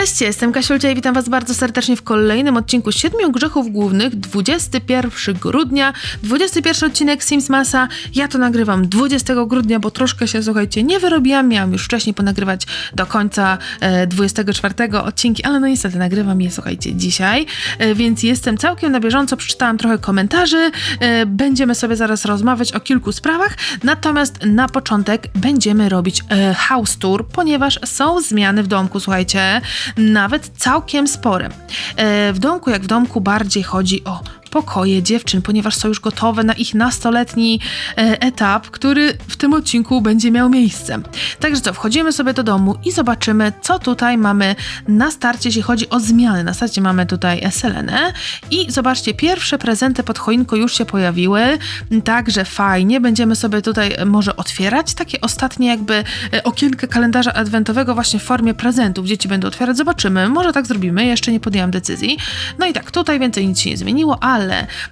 Cześć, jestem Kasiulcia i witam Was bardzo serdecznie w kolejnym odcinku Siedmiu Grzechów Głównych, 21 grudnia, 21 odcinek Sims Masa. Ja to nagrywam 20 grudnia, bo troszkę się, słuchajcie, nie wyrobiłam, miałam już wcześniej ponagrywać do końca e, 24 odcinki, ale no niestety nagrywam je, słuchajcie, dzisiaj, e, więc jestem całkiem na bieżąco, przeczytałam trochę komentarzy, e, będziemy sobie zaraz rozmawiać o kilku sprawach, natomiast na początek będziemy robić e, house tour, ponieważ są zmiany w domku, słuchajcie, nawet całkiem spore. E, w domku jak w domku bardziej chodzi o pokoje dziewczyn, ponieważ są już gotowe na ich nastoletni e, etap, który w tym odcinku będzie miał miejsce. Także co, wchodzimy sobie do domu i zobaczymy, co tutaj mamy na starcie, jeśli chodzi o zmiany. Na starcie mamy tutaj Selenę i zobaczcie, pierwsze prezenty pod choinką już się pojawiły, także fajnie, będziemy sobie tutaj e, może otwierać takie ostatnie jakby e, okienkę kalendarza adwentowego właśnie w formie prezentów. Dzieci będą otwierać, zobaczymy, może tak zrobimy, jeszcze nie podjęłam decyzji. No i tak, tutaj więcej nic się nie zmieniło, ale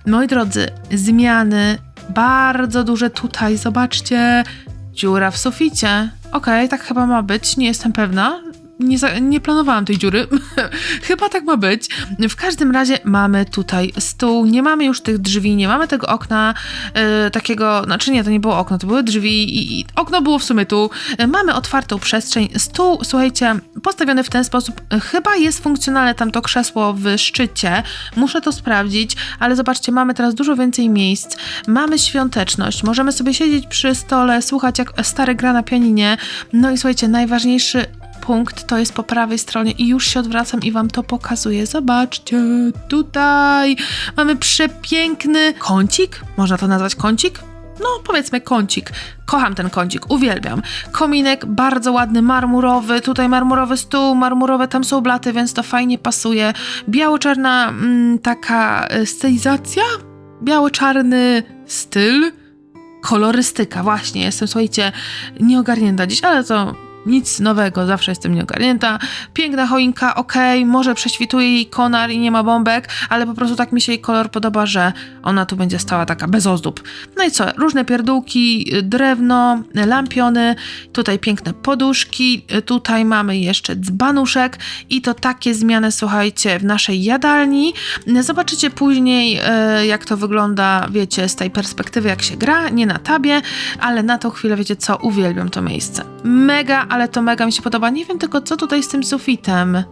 moi drodzy, zmiany bardzo duże tutaj, zobaczcie, dziura w suficie. Okej, okay, tak chyba ma być, nie jestem pewna. Nie, za, nie planowałam tej dziury. Chyba tak ma być. W każdym razie mamy tutaj stół, nie mamy już tych drzwi, nie mamy tego okna yy, takiego, znaczy nie, to nie było okno, to były drzwi i, i okno było w sumie tu. Yy, mamy otwartą przestrzeń. Stół, słuchajcie, postawiony w ten sposób, chyba jest funkcjonalne tam to krzesło w szczycie. Muszę to sprawdzić, ale zobaczcie, mamy teraz dużo więcej miejsc. Mamy świąteczność, możemy sobie siedzieć przy stole, słuchać jak stary gra na pianinie. No i słuchajcie, najważniejszy punkt to jest po prawej stronie i już się odwracam i wam to pokazuję. Zobaczcie, tutaj mamy przepiękny kącik, można to nazwać kącik? No, powiedzmy kącik. Kocham ten kącik, uwielbiam. Kominek bardzo ładny, marmurowy, tutaj marmurowy stół, marmurowe tam są blaty, więc to fajnie pasuje. Biało-czarna mm, taka stylizacja, biało-czarny styl, kolorystyka, właśnie. Jestem, słuchajcie, nieogarnięta dziś, ale to nic nowego, zawsze jestem nieogarnięta. Piękna choinka, okej, okay, może prześwituje jej konar i nie ma bombek, ale po prostu tak mi się jej kolor podoba, że ona tu będzie stała taka bez ozdób. No i co, różne pierdółki, drewno, lampiony, tutaj piękne poduszki, tutaj mamy jeszcze dzbanuszek i to takie zmiany, słuchajcie, w naszej jadalni. Zobaczycie później, jak to wygląda, wiecie, z tej perspektywy, jak się gra, nie na tabie, ale na tą chwilę, wiecie co, uwielbiam to miejsce. Mega, ale to mega mi się podoba. Nie wiem tylko, co tutaj z tym sufitem.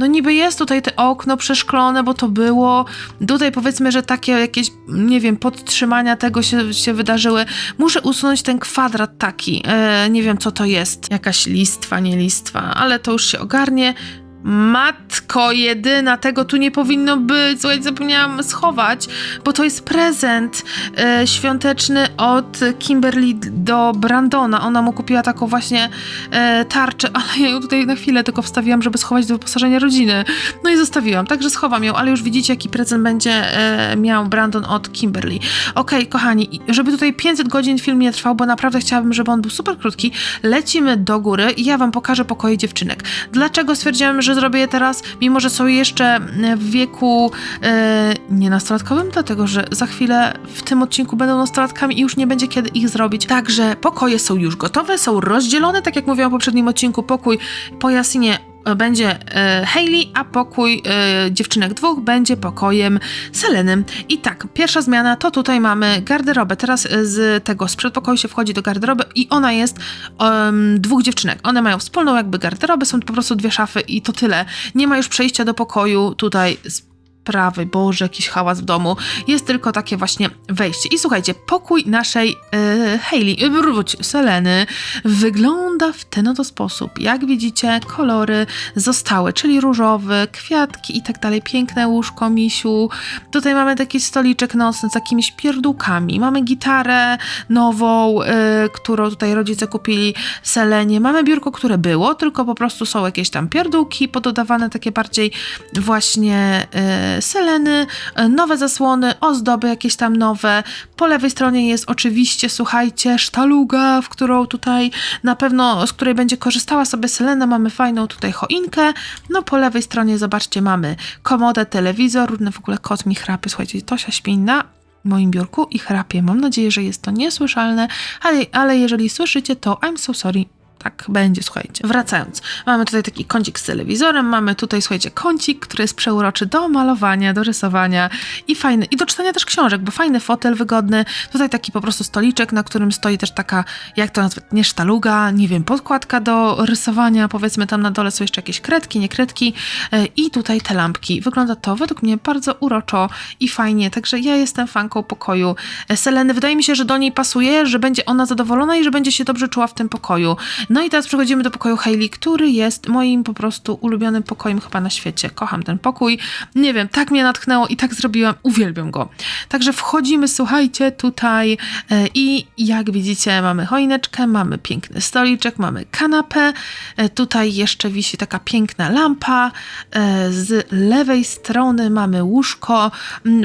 No niby jest tutaj te okno przeszklone, bo to było. Tutaj powiedzmy, że takie jakieś, nie wiem, podtrzymania tego się, się wydarzyły. Muszę usunąć ten kwadrat taki. E, nie wiem, co to jest. Jakaś listwa, nie listwa, ale to już się ogarnie. Matko jedyna, tego tu nie powinno być. Słuchajcie, zapomniałam schować, bo to jest prezent e, świąteczny od Kimberly do Brandona. Ona mu kupiła taką właśnie e, tarczę, ale ja ją tutaj na chwilę tylko wstawiłam, żeby schować do wyposażenia rodziny. No i zostawiłam, także schowam ją, ale już widzicie, jaki prezent będzie e, miał Brandon od Kimberly. Okej, okay, kochani, żeby tutaj 500 godzin film nie trwał, bo naprawdę chciałabym, żeby on był super krótki, lecimy do góry i ja wam pokażę pokoje dziewczynek. Dlaczego stwierdziłam, że że zrobię je teraz, mimo że są jeszcze w wieku e, nie nastolatkowym, dlatego że za chwilę w tym odcinku będą nastolatkami i już nie będzie kiedy ich zrobić. Także pokoje są już gotowe, są rozdzielone, tak jak mówiłam w poprzednim odcinku, pokój po Jasinie będzie e, Hayley, a pokój e, dziewczynek dwóch będzie pokojem Selenym. I tak, pierwsza zmiana to tutaj mamy garderobę. Teraz e, z tego, z przedpokoju się wchodzi do garderoby i ona jest um, dwóch dziewczynek. One mają wspólną jakby garderobę, są po prostu dwie szafy i to tyle. Nie ma już przejścia do pokoju tutaj z prawej, boże, jakiś hałas w domu. Jest tylko takie właśnie wejście. I słuchajcie, pokój naszej yy, Hayley, wróć, Seleny, wygląda w ten oto sposób. Jak widzicie, kolory zostały, czyli różowy, kwiatki i tak dalej. Piękne łóżko, misiu. Tutaj mamy taki stoliczek nocny z jakimiś pierdółkami. Mamy gitarę nową, yy, którą tutaj rodzice kupili Selenie. Mamy biurko, które było, tylko po prostu są jakieś tam pierdółki pododawane, takie bardziej właśnie yy, seleny, e, nowe zasłony, ozdoby jakieś tam nowe. Po lewej stronie jest oczywiście, słuchajcie, sztaluga, w którą tutaj na pewno, z której będzie korzystała sobie Selena. Mamy fajną tutaj choinkę. No po lewej stronie, zobaczcie, mamy komodę, telewizor, różne w ogóle kot mi chrapy. Słuchajcie, Tosia śpi na moim biurku i chrapie. Mam nadzieję, że jest to niesłyszalne, ale, ale jeżeli słyszycie, to I'm so sorry tak będzie, słuchajcie. Wracając, mamy tutaj taki kącik z telewizorem, mamy tutaj, słuchajcie, kącik, który jest przeuroczy do malowania, do rysowania i fajny, i do czytania też książek, bo fajny fotel wygodny, tutaj taki po prostu stoliczek, na którym stoi też taka, jak to nazwać, nie sztaluga, nie wiem, podkładka do rysowania, powiedzmy tam na dole są jeszcze jakieś kredki, nie kredki e, i tutaj te lampki. Wygląda to według mnie bardzo uroczo i fajnie, także ja jestem fanką pokoju e, Seleny. Wydaje mi się, że do niej pasuje, że będzie ona zadowolona i że będzie się dobrze czuła w tym pokoju. No i teraz przechodzimy do pokoju Hailey, który jest moim po prostu ulubionym pokojem chyba na świecie. Kocham ten pokój. Nie wiem, tak mnie natchnęło i tak zrobiłam. Uwielbiam go. Także wchodzimy, słuchajcie, tutaj e, i jak widzicie mamy choineczkę, mamy piękny stoliczek, mamy kanapę. E, tutaj jeszcze wisi taka piękna lampa. E, z lewej strony mamy łóżko,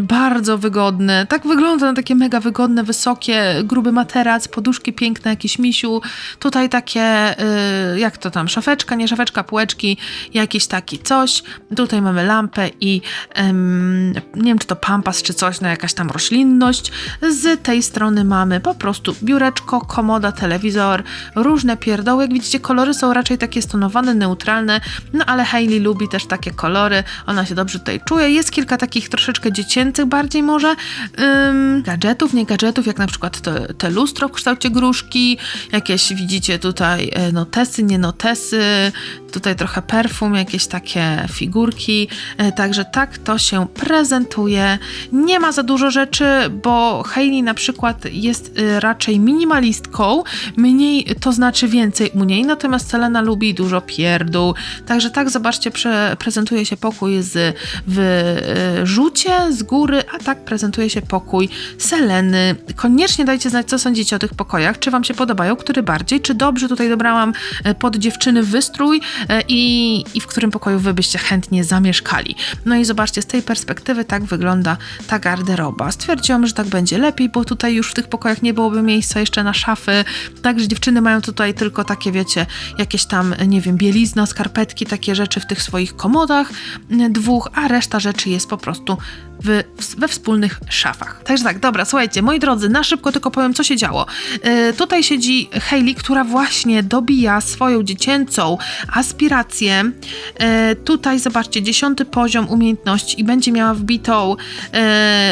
bardzo wygodne. Tak wygląda na takie mega wygodne, wysokie, gruby materac, poduszki piękne, jakiś misiu. Tutaj takie, y, jak to tam, szafeczka, nie szafeczka, półeczki, jakiś taki coś. Tutaj mamy lampę i nie wiem, czy to pampas, czy coś, no jakaś tam roślinność. Z tej strony mamy po prostu biureczko, komoda, telewizor, różne pierdoły. Jak widzicie, kolory są raczej takie stonowane, neutralne, no ale Hailey lubi też takie kolory, ona się dobrze tutaj czuje. Jest kilka takich troszeczkę dziecięcych bardziej może ym, gadżetów, nie gadżetów, jak na przykład te, te lustro w kształcie gruszki, jakieś widzicie tutaj e, notesy, nie notesy, tutaj trochę perfum, jakieś takie figurki, e, także tak to się prezentuje. Nie ma za dużo rzeczy, bo Hailey na przykład jest e, raczej minimalistką, mniej to znaczy więcej u niej, natomiast Selena lubi dużo pierdół, także tak zobaczcie, prezentuje się pokój z w e, rzucie z góry, a tak prezentuje się pokój Seleny. Koniecznie dajcie znać, co sądzicie o tych pokojach, czy wam się podobają, który bardziej, czy dobrze tutaj dobrałam e, pod dziewczyny wystrój e, i, i w którym pokoju wy byście chętnie zamieszkali. No i zobaczcie, z tej perspektywy tak wygląda ta garderoba. Stwierdziłam, że tak będzie lepiej, bo tutaj już w tych pokojach nie byłoby miejsca jeszcze na szafy, także dziewczyny mają tutaj tylko takie, wiecie, jakieś tam, nie wiem, bielizna, skarpetki, takie rzeczy w tych swoich komodach m, dwóch, a reszta rzeczy jest po prostu w, we wspólnych szafach. Także tak, dobra, słuchajcie, moi drodzy, na szybko tylko powiem, co się działo. Yy, tutaj siedzi Hailey, która właśnie dobija swoją dziecięcą aspirację. Yy, tutaj, zobaczcie, dziesiąty poziom umiejętności i będzie miała wbitą yy,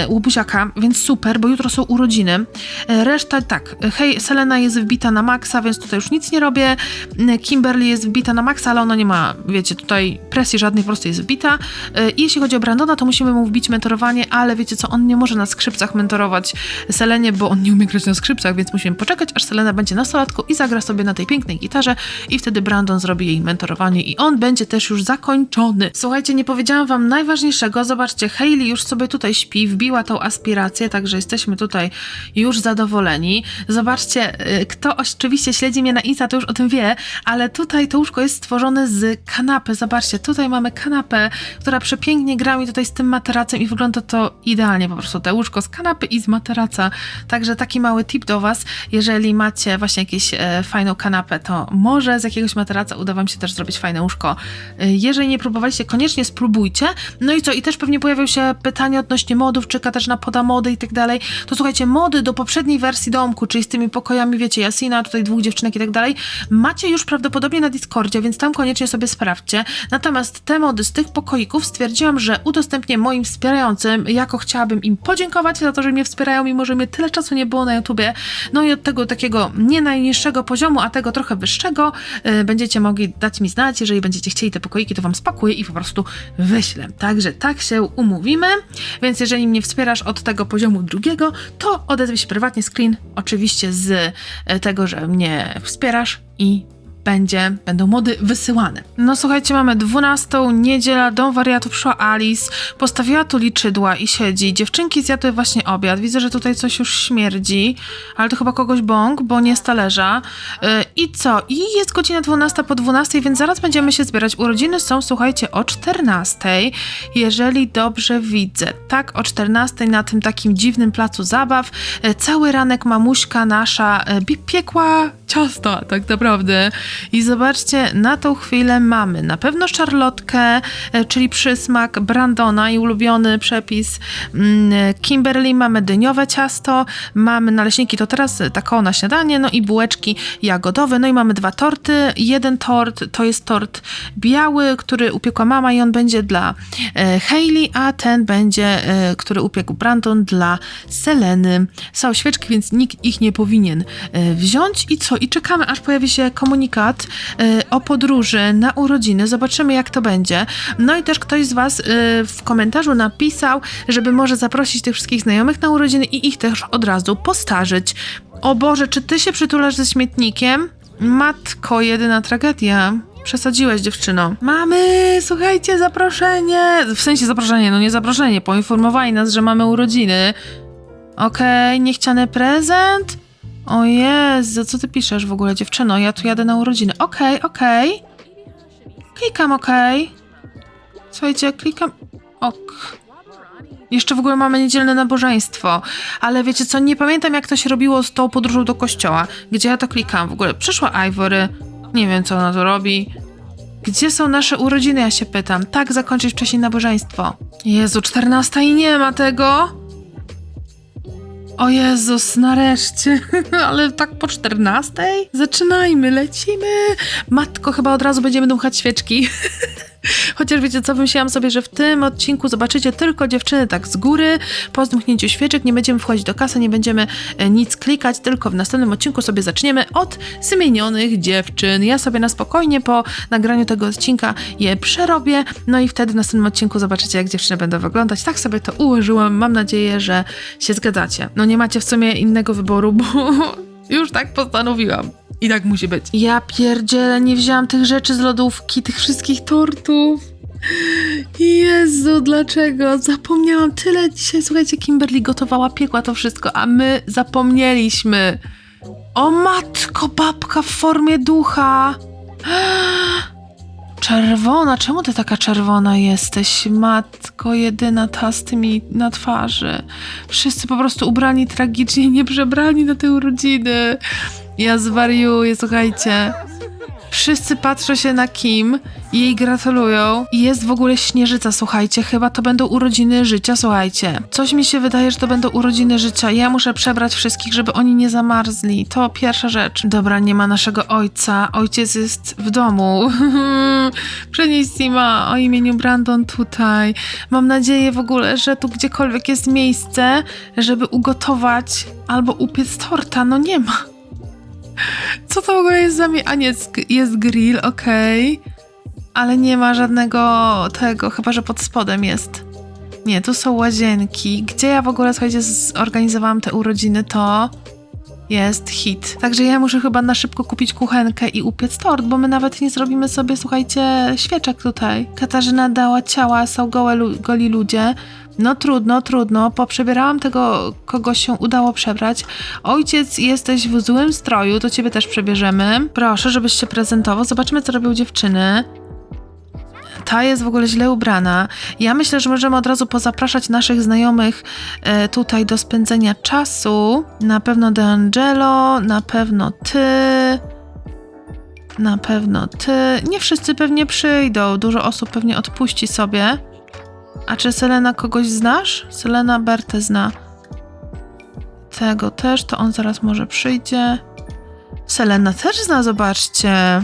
łobuziaka, więc super, bo jutro są urodziny. Yy, reszta, tak, hej, Selena jest wbita na maksa, więc tutaj już nic nie robię. Yy, Kimberly jest wbita na maksa, ale ona nie ma, wiecie, tutaj presji żadnej, po prostu jest wbita. Yy, jeśli chodzi o Brandona, to musimy mu wbić mentorowanie, ale wiecie co, on nie może na skrzypcach mentorować Selenie, bo on nie umie grać na skrzypcach, więc musimy poczekać, aż Selena będzie nastolatką i zagra sobie na tej pięknej gitarze i wtedy Brandon zrobi jej mentorowanie i on będzie też już zakończony. Słuchajcie, nie powiedziałam wam najważniejszego, zobaczcie, Hailey już sobie tutaj śpi, wbiła tą aspirację, także jesteśmy tutaj już zadowoleni. Zobaczcie, y, kto oczywiście śledzi mnie na Insta, to już o tym wie, ale tutaj to łóżko jest stworzone z kanapy, zobaczcie, tutaj mamy kanapę, która przepięknie gra mi tutaj z tym materacem i wygląda to idealnie, po prostu te łóżko z kanapy i z materaca, także taki mały tip do was, jeżeli macie właśnie jakąś e, fajną kanapę, to może z jakiegoś materaca uda wam się też zrobić fajne łóżko. E, jeżeli nie próbowaliście, koniecznie spróbujcie. No i co, i też pewnie pojawią się pytania odnośnie modów, czy Katarzyna poda mody i tak dalej, to słuchajcie, mody do poprzedniej wersji domku, czyli z tymi pokojami, wiecie, Jasina, tutaj dwóch dziewczynek i tak dalej, macie już prawdopodobnie na Discordzie, więc tam koniecznie sobie sprawdźcie. Natomiast te mody z tych pokoików stwierdziłam, że udostępnię moim wspierającym, jako chciałabym im podziękować za to, że mnie wspierają, mimo że mnie tyle czasu nie było na YouTubie. No i od tego takiego nie najniższego poziomu, a tego trochę wyższego yy, będziecie mogli dać mi znać, jeżeli będziecie chcieli te pokoiki, to wam spakuję i po prostu wyślę. Także tak się umówimy, więc jeżeli mnie wspierasz od tego poziomu drugiego, to odezwij się prywatnie screen, oczywiście z e, tego, że mnie wspierasz i będzie, będą mody wysyłane. No słuchajcie, mamy 12, niedziela, dom wariatów, szła Alice, postawiła tu liczydła i siedzi. Dziewczynki zjadły właśnie obiad. Widzę, że tutaj coś już śmierdzi, ale to chyba kogoś bąk, bo nie z talerza. Yy, I co? I jest godzina 12 po 12, więc zaraz będziemy się zbierać. Urodziny są, słuchajcie, o 14, jeżeli dobrze widzę. Tak, o 14 na tym takim dziwnym placu zabaw. Yy, cały ranek mamuśka nasza yy, piekła ciasta, tak naprawdę. I zobaczcie, na tą chwilę mamy na pewno szarlotkę, e, czyli przysmak Brandona i ulubiony przepis mm, Kimberly, mamy dyniowe ciasto, mamy naleśniki, to teraz taką na śniadanie, no i bułeczki jagodowe. No i mamy dwa torty. Jeden tort to jest tort biały, który upiekła mama i on będzie dla e, Hailey, a ten będzie, e, który upiekł Brandon dla Seleny. Są świeczki, więc nikt ich nie powinien wziąć. I co? I czekamy, aż pojawi się komunikat e, o podróży na urodziny. Zobaczymy, jak to będzie. No i też ktoś z Was e, w komentarzu napisał, żeby może zaprosić tych wszystkich znajomych na urodziny i ich też od razu postarzyć. O Boże, czy ty się przytulasz ze śmietnikiem? Matko, jedyna tragedia. Przesadziłeś, dziewczyno. Mamy, słuchajcie, zaproszenie. W sensie zaproszenie, no nie zaproszenie. Poinformowali nas, że mamy urodziny. Okej, niechciany prezent? O Jezu, co ty piszesz w ogóle, dziewczyno? Ja tu jadę na urodziny. Okej, okej. Klikam okej. Słuchajcie, klikam... Ok. Jeszcze w ogóle mamy niedzielne nabożeństwo. Ale wiecie co, nie pamiętam jak to się robiło z tą podróżą do kościoła. Gdzie ja to klikam w ogóle. Przyszła Ivory. Nie wiem co ona to robi. Gdzie są nasze urodziny, ja się pytam. Tak, zakończyć wcześniej nabożeństwo. Jezu, 14 i nie ma tego. O Jezus, nareszcie. Ale tak po 14? Zaczynajmy, lecimy. Matko, chyba od razu będziemy dmuchać świeczki. Chociaż wiecie co, wymyśliłam sobie, że w tym odcinku zobaczycie tylko dziewczyny tak z góry, po zdmuchnięciu świeczek, nie będziemy wchodzić do kasy, nie będziemy e, nic klikać, tylko w następnym odcinku sobie zaczniemy od zmienionych dziewczyn. Ja sobie na spokojnie po nagraniu tego odcinka je przerobię, no i wtedy w następnym odcinku zobaczycie, jak dziewczyny będą wyglądać. Tak sobie to ułożyłam, mam nadzieję, że się zgadzacie. No nie macie w sumie innego wyboru, bo już tak postanowiłam. I tak musi być. Ja pierdzielę, nie wzięłam tych rzeczy z lodówki, tych wszystkich tortów. Jezu, dlaczego? Zapomniałam tyle dzisiaj. Słuchajcie, Kimberly gotowała, piekła to wszystko, a my zapomnieliśmy. O matko, babka w formie ducha. Czerwona, czemu ty taka czerwona jesteś? Matko, jedyna ta z tymi na twarzy. Wszyscy po prostu ubrani tragicznie, nie przebrani na te urodziny. Ja zwariuję, słuchajcie. Wszyscy patrzą się na Kim i jej gratulują. I jest w ogóle śnieżyca, słuchajcie. Chyba to będą urodziny życia, słuchajcie. Coś mi się wydaje, że to będą urodziny życia. Ja muszę przebrać wszystkich, żeby oni nie zamarzli. To pierwsza rzecz. Dobra, nie ma naszego ojca. Ojciec jest w domu. Przenieś Sima o imieniu Brandon tutaj. Mam nadzieję w ogóle, że tu gdziekolwiek jest miejsce, żeby ugotować albo upiec torta. No nie ma. Co to w ogóle jest za mie... A nie, jest, grill, okej. Ale nie ma żadnego tego, chyba że pod spodem jest. Nie, tu są łazienki. Gdzie ja w ogóle, słuchajcie, zorganizowałam te urodziny, to jest hit. Także ja muszę chyba na szybko kupić kuchenkę i upiec tort, bo my nawet nie zrobimy sobie, słuchajcie, świeczek tutaj. Katarzyna dała ciała, są gołe, goli ludzie. No trudno, trudno. Poprzebierałam tego, kogo się udało przebrać. Ojciec, jesteś w złym stroju, to ciebie też przebierzemy. Proszę, żebyś się prezentował. Zobaczmy, co robią dziewczyny. Ta jest w ogóle źle ubrana. Ja myślę, że możemy od razu pozapraszać naszych znajomych e, tutaj do spędzenia czasu. Na pewno DeAngelo, na pewno ty. Na pewno ty. Nie wszyscy pewnie przyjdą. Dużo osób pewnie odpuści sobie. A czy Selena kogoś znasz? Selena Bertę zna. Tego też, to on zaraz może przyjdzie. Selena też zna, zobaczcie.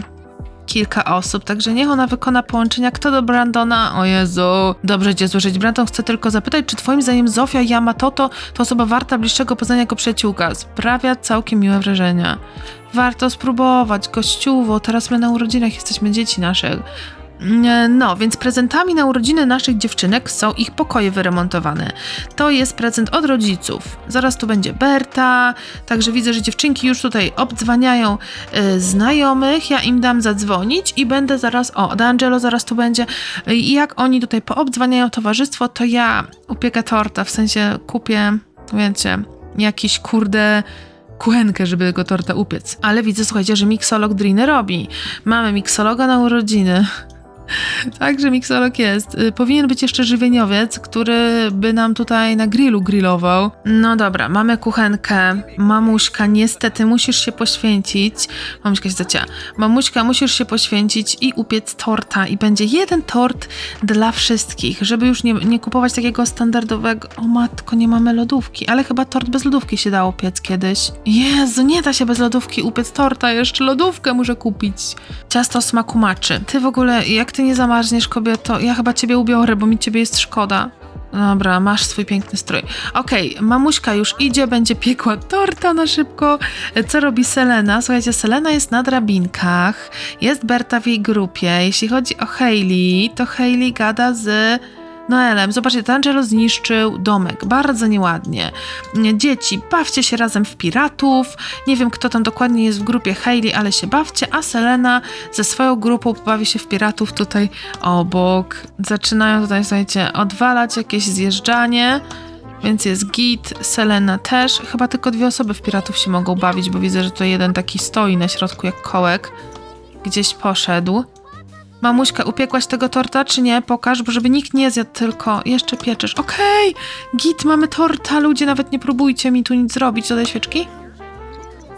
Kilka osób, także niech ona wykona połączenia. Kto do Brandona? O Jezu. Dobrze cię słyszeć. Brandon chce tylko zapytać, czy twoim zdaniem Zofia Yamatoto to osoba warta bliższego poznania jako przyjaciółka. Sprawia całkiem miłe wrażenia. Warto spróbować, gościuwo. Teraz my na urodzinach jesteśmy dzieci naszych. No, więc prezentami na urodziny naszych dziewczynek są ich pokoje wyremontowane. To jest prezent od rodziców. Zaraz tu będzie Berta, także widzę, że dziewczynki już tutaj obdzwaniają y, znajomych. Ja im dam zadzwonić i będę zaraz, o, D'Angelo zaraz tu będzie. Y, I jak oni tutaj poobdzwaniają towarzystwo, to ja upiekę torta, w sensie kupię, wiecie, jakiś kurde kuchenkę, żeby go torta upiec. Ale widzę, słuchajcie, że miksolog Driny robi. Mamy miksologa na urodziny. Także miksolog jest. Y, Powinien być jeszcze żywieniowiec, który by nam tutaj na grillu grillował. No dobra, mamy kuchenkę. Mamuśka, niestety musisz się poświęcić. Mamuśka się zacięła. Mamuśka, musisz się poświęcić i upiec torta. I będzie jeden tort dla wszystkich, żeby już nie, nie kupować takiego standardowego. O matko, nie mamy lodówki, ale chyba tort bez lodówki się dało piec kiedyś. Jezu, nie da się bez lodówki upiec torta, jeszcze lodówkę muszę kupić. Ciasto smaku maczy. Ty w ogóle, jak ty nie zamarzniesz, kobieto, ja chyba ciebie ubiorę, bo mi ciebie jest szkoda. Dobra, masz swój piękny strój. Okej, mamuśka już idzie, będzie piekła torta na szybko. Co robi Selena? Słuchajcie, Selena jest na drabinkach, jest Berta w jej grupie. Jeśli chodzi o Hailey, to Hailey gada z Noelem. Zobaczcie, D'Angelo zniszczył domek. Bardzo nieładnie. Dzieci, bawcie się razem w piratów. Nie wiem, kto tam dokładnie jest w grupie Hailey, ale się bawcie, a Selena ze swoją grupą pobawi się w piratów tutaj obok. Zaczynają tutaj, słuchajcie, odwalać jakieś zjeżdżanie. Więc jest git, Selena też. Chyba tylko dwie osoby w piratów się mogą bawić, bo widzę, że to jeden taki stoi na środku jak kołek. Gdzieś poszedł. Mamuśka, upiekłaś tego torta, czy nie? Pokaż, bo żeby nikt nie zjadł, tylko jeszcze pieczesz. Okej, git, mamy torta, ludzie, nawet nie próbujcie mi tu nic zrobić. Dodaj świeczki?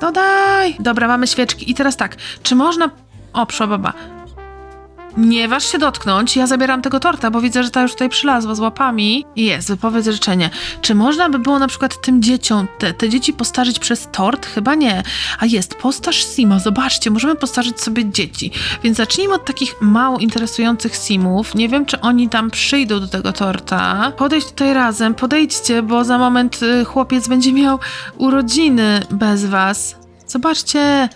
Dodaj! Dobra, mamy świeczki. I teraz tak, czy można... O, baba. Nie waż się dotknąć, ja zabieram tego torta, bo widzę, że ta już tutaj przylazła z łapami. Jest, wypowiedz życzenie. Czy można by było na przykład tym dzieciom, te, te dzieci postarzyć przez tort? Chyba nie. A jest, postarz Sima, zobaczcie, możemy postarzyć sobie dzieci. Więc zacznijmy od takich mało interesujących Simów. Nie wiem, czy oni tam przyjdą do tego torta. Podejdź tutaj razem, podejdźcie, bo za moment y, chłopiec będzie miał urodziny bez was. Zobaczcie,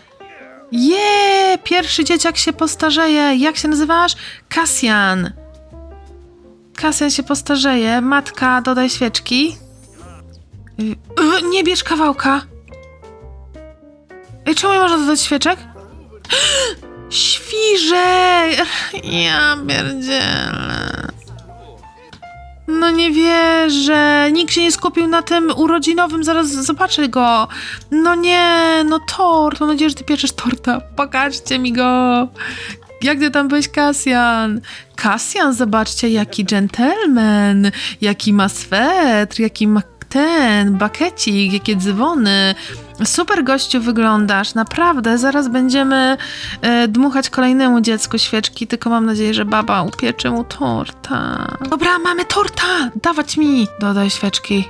je, pierwszy dzieciak się postarzeje. Jak się nazywasz? Kasjan. Kasjan się postarzeje. Matka, dodaj świeczki. Yy, nie bierz kawałka. Ej, czemu nie można dodać świeczek? Świże! Ja pierdzielę. No nie wierzę. Nikt się nie skupił na tym urodzinowym, zaraz zobaczę go. No nie, no tort. Mam nadzieję, że ty pieczesz torta. Pokażcie mi go. Jak ty tam byłeś, Kasjan? Kasjan, zobaczcie, jaki gentleman, jaki ma swetr, jaki ma ten bakecik, jakie dzwony. Super gościu wyglądasz, naprawdę. Zaraz będziemy e, dmuchać kolejnemu dziecku świeczki, tylko mam nadzieję, że baba upiecze mu torta. Dobra, mamy torta! Dawać mi! Dodaj świeczki.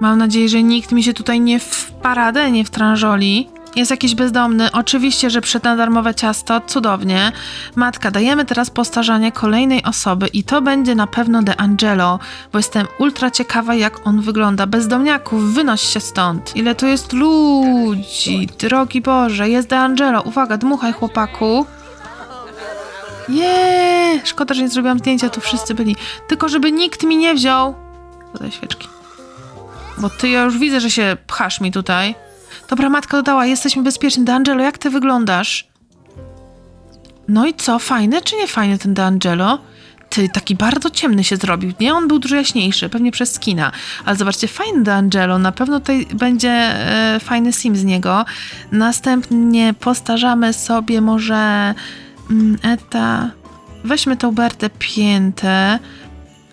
Mam nadzieję, że nikt mi się tutaj nie w paradę nie wtrążoli. Jest jakiś bezdomny. Oczywiście, że przed na darmowe ciasto. Cudownie. Matka, dajemy teraz postarzanie kolejnej osoby i to będzie na pewno De Angelo, bo jestem ultra ciekawa, jak on wygląda. Bezdomniaków, wynoś się stąd. Ile tu jest ludzi? Drogi Boże, jest De Angelo. Uwaga, dmuchaj chłopaku. Jeee! Szkoda, że nie zrobiłam zdjęcia, tu wszyscy byli. Tylko, żeby nikt mi nie wziął. Dodaj świeczki. Bo ty ja już widzę, że się pchasz mi tutaj. Dobra, matka dodała, jesteśmy bezpieczni. D'Angelo, jak ty wyglądasz? No i co, fajny czy nie fajny ten D'Angelo? Ty, taki bardzo ciemny się zrobił, nie? On był dużo jaśniejszy, pewnie przez skina. Ale zobaczcie, fajny D'Angelo, na pewno tutaj będzie e, fajny sim z niego. Następnie postarzamy sobie może mm, Eta... Weźmy tą Bertę Piętę,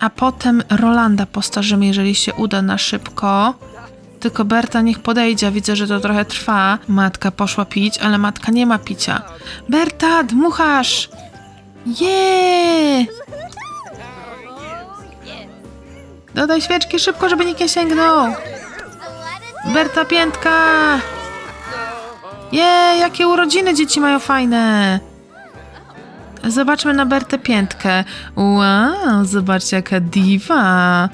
a potem Rolanda postarzymy, jeżeli się uda na szybko. Tylko Berta niech podejdzie, widzę, że to trochę trwa. Matka poszła pić, ale matka nie ma picia. Berta, dmuchasz! Jeee! Dodaj świeczki szybko, żeby nikt nie sięgnął. Berta piętka! Jej, jakie urodziny dzieci mają fajne! Zobaczmy na Bertę piętkę. Wow, zobaczcie jaka diwa.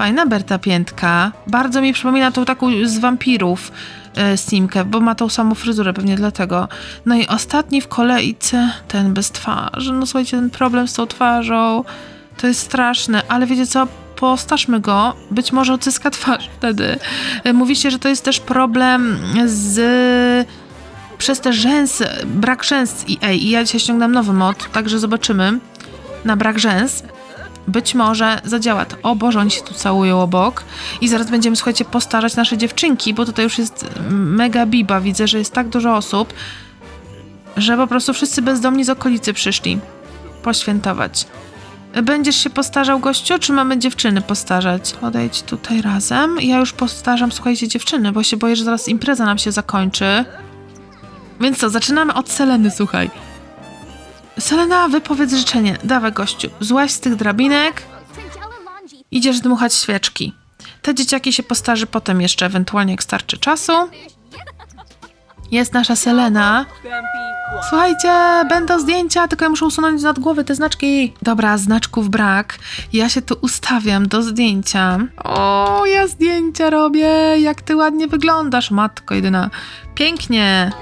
Fajna Berta Piętka. Bardzo mi przypomina tą taką z wampirów e, Simkę, bo ma tą samą fryzurę, pewnie dlatego. No i ostatni w kolejce, ten bez twarzy. No słuchajcie, ten problem z tą twarzą to jest straszne, ale wiecie co? Postarzmy go, być może odzyska twarz wtedy. E, Mówicie, że to jest też problem z przez te rzęsy, brak rzęs i ej, ja dzisiaj ściągnę nowy mod, także zobaczymy na brak rzęs być może zadziała to. O Boże, oni się tu całują obok. I zaraz będziemy, słuchajcie, postarzać nasze dziewczynki, bo tutaj już jest mega biba. Widzę, że jest tak dużo osób, że po prostu wszyscy bezdomni z okolicy przyszli. poświętować. Będziesz się postarzał, gościu, czy mamy dziewczyny postarzać? Podejdź tutaj razem. Ja już postarzam, słuchajcie, dziewczyny, bo się boję, że zaraz impreza nam się zakończy. Więc co, zaczynamy od Seleny, słuchaj. Selena, wypowiedz życzenie. Dawaj, gościu, złaź z tych drabinek, idziesz dmuchać świeczki. Te dzieciaki się postarzy potem jeszcze, ewentualnie jak starczy czasu. Jest nasza Selena. Słuchajcie, będą zdjęcia, tylko ja muszę usunąć z nad głowy te znaczki. Dobra, znaczków brak. Ja się tu ustawiam do zdjęcia. O, ja zdjęcia robię. Jak ty ładnie wyglądasz, matko jedyna. Pięknie.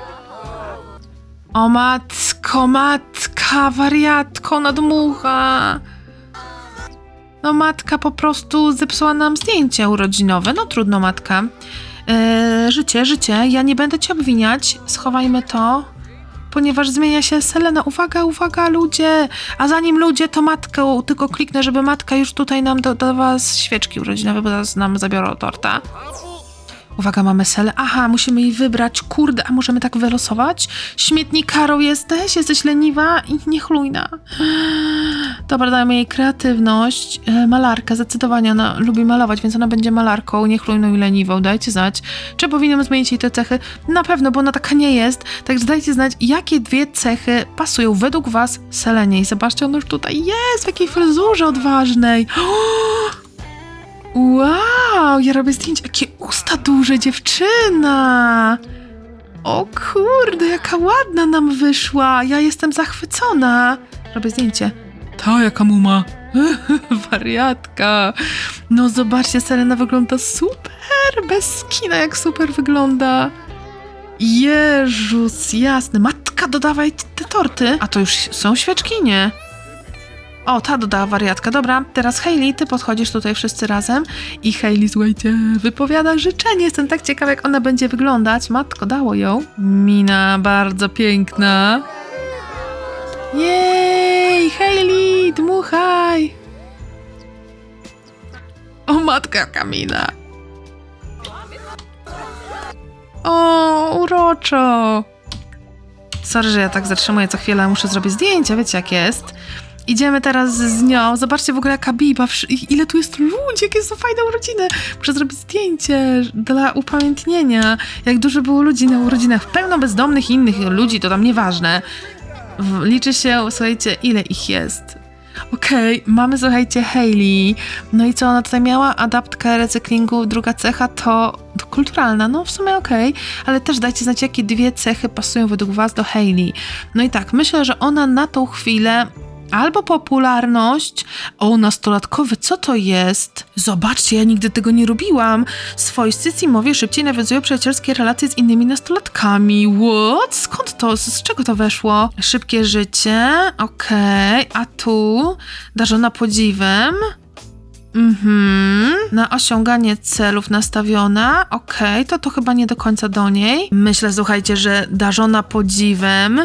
O matko, matka, wariatko, nadmucha. No matka po prostu zepsuła nam zdjęcie urodzinowe. No trudno, matka. Eee, życie, życie, ja nie będę cię obwiniać. Schowajmy to, ponieważ zmienia się Selena. Uwaga, uwaga, ludzie! A zanim ludzie, to matkę, tylko kliknę, żeby matka już tutaj nam dodawała świeczki urodzinowe, bo zaraz nam zabiorą torta. Uwaga, mamy Selę. Aha, musimy jej wybrać. Kurde, a możemy tak wylosować? Śmietnikarą jesteś? Jesteś leniwa i niechlujna. Dobra, dajmy jej kreatywność. E, malarka, zdecydowanie ona lubi malować, więc ona będzie malarką, niechlujną i leniwą. Dajcie znać, czy powinienem zmienić jej te cechy. Na pewno, bo ona taka nie jest. Także dajcie znać, jakie dwie cechy pasują według was Selenie. I zobaczcie, ona już tutaj jest, w jakiej fryzurze odważnej. Wow, ja robię zdjęcie. Jakie usta duże, dziewczyna! O kurde, jaka ładna nam wyszła. Ja jestem zachwycona. Robię zdjęcie. Ta, jaka muma. Wariatka. No zobaczcie, Selena wygląda super. Bez skina, jak super wygląda. Jezus, jasny. Matka, dodawaj te torty. A to już są świeczki, nie? O, ta dodała wariatka. Dobra, teraz Hailey, ty podchodzisz tutaj wszyscy razem i Hailey, słuchajcie, wypowiada życzenie. Jestem tak ciekawa, jak ona będzie wyglądać. Matko, dało ją. Mina bardzo piękna. Jej, Hailey, dmuchaj. O, matka Kamina. O, uroczo. Sorry, że ja tak zatrzymuję co chwilę, muszę zrobić zdjęcia, wiecie jak jest. Idziemy teraz z nią. Zobaczcie w ogóle jaka biba. Ile tu jest ludzi, jakie są fajne urodziny. Muszę zrobić zdjęcie dla upamiętnienia. Jak dużo było ludzi na urodzinach. Pełno bezdomnych i innych ludzi, to tam nieważne. Liczy się, słuchajcie, ile ich jest. Okej, okay, mamy, słuchajcie, Hailey. No i co ona tutaj miała? Adaptkę recyklingu. Druga cecha to, to kulturalna. No w sumie okej, okay, ale też dajcie znać, jakie dwie cechy pasują według was do Hailey. No i tak, myślę, że ona na tą chwilę Albo popularność. O, nastolatkowy, co to jest? Zobaczcie, ja nigdy tego nie robiłam. Swojscy Simowie szybciej nawiązują przyjacielskie relacje z innymi nastolatkami. What? Skąd to? Z czego to weszło? Szybkie życie. Okej, okay. a tu? Darzona podziwem. Mhm. Na osiąganie celów nastawiona. Okej, okay, to to chyba nie do końca do niej. Myślę, słuchajcie, że darzona podziwem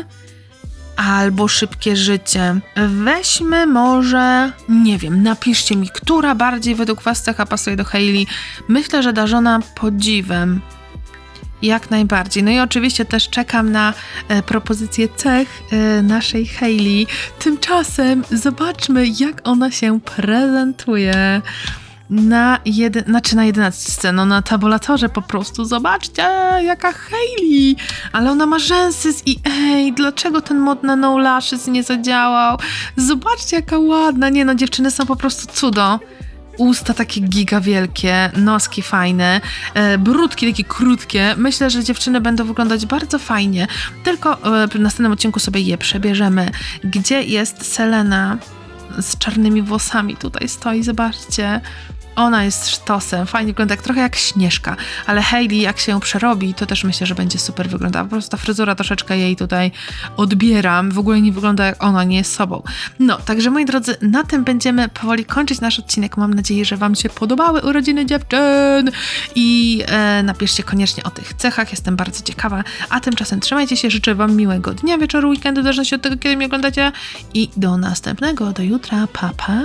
albo szybkie życie. Weźmy może, nie wiem, napiszcie mi, która bardziej według Was cecha pasuje do Hailey. Myślę, że darzona podziwem. Jak najbardziej. No i oczywiście też czekam na e, propozycję cech e, naszej Hailey. Tymczasem zobaczmy, jak ona się prezentuje na, jedy, znaczy na jedenastce, no na tabulatorze po prostu. Zobaczcie, jaka Hailey! Ale ona ma rzęsy i ej, dlaczego ten mod na no lashes nie zadziałał? Zobaczcie, jaka ładna. Nie no, dziewczyny są po prostu cudo. Usta takie giga wielkie, noski fajne, e, brudki takie krótkie. Myślę, że dziewczyny będą wyglądać bardzo fajnie. Tylko e, w następnym odcinku sobie je przebierzemy. Gdzie jest Selena? z czarnymi włosami tutaj stoi, zobaczcie. Ona jest sztosem, fajnie wygląda, jak, trochę jak Śnieżka, ale Hailey jak się ją przerobi, to też myślę, że będzie super wyglądała. Po prostu ta fryzura troszeczkę jej tutaj odbieram, w ogóle nie wygląda jak ona, nie jest sobą. No, także moi drodzy, na tym będziemy powoli kończyć nasz odcinek. Mam nadzieję, że wam się podobały urodziny dziewczyn i e, napiszcie koniecznie o tych cechach, jestem bardzo ciekawa. A tymczasem trzymajcie się, życzę wam miłego dnia, wieczoru, weekendu, w zależności od tego, kiedy mnie oglądacie i do następnego, do jutra, pa pa!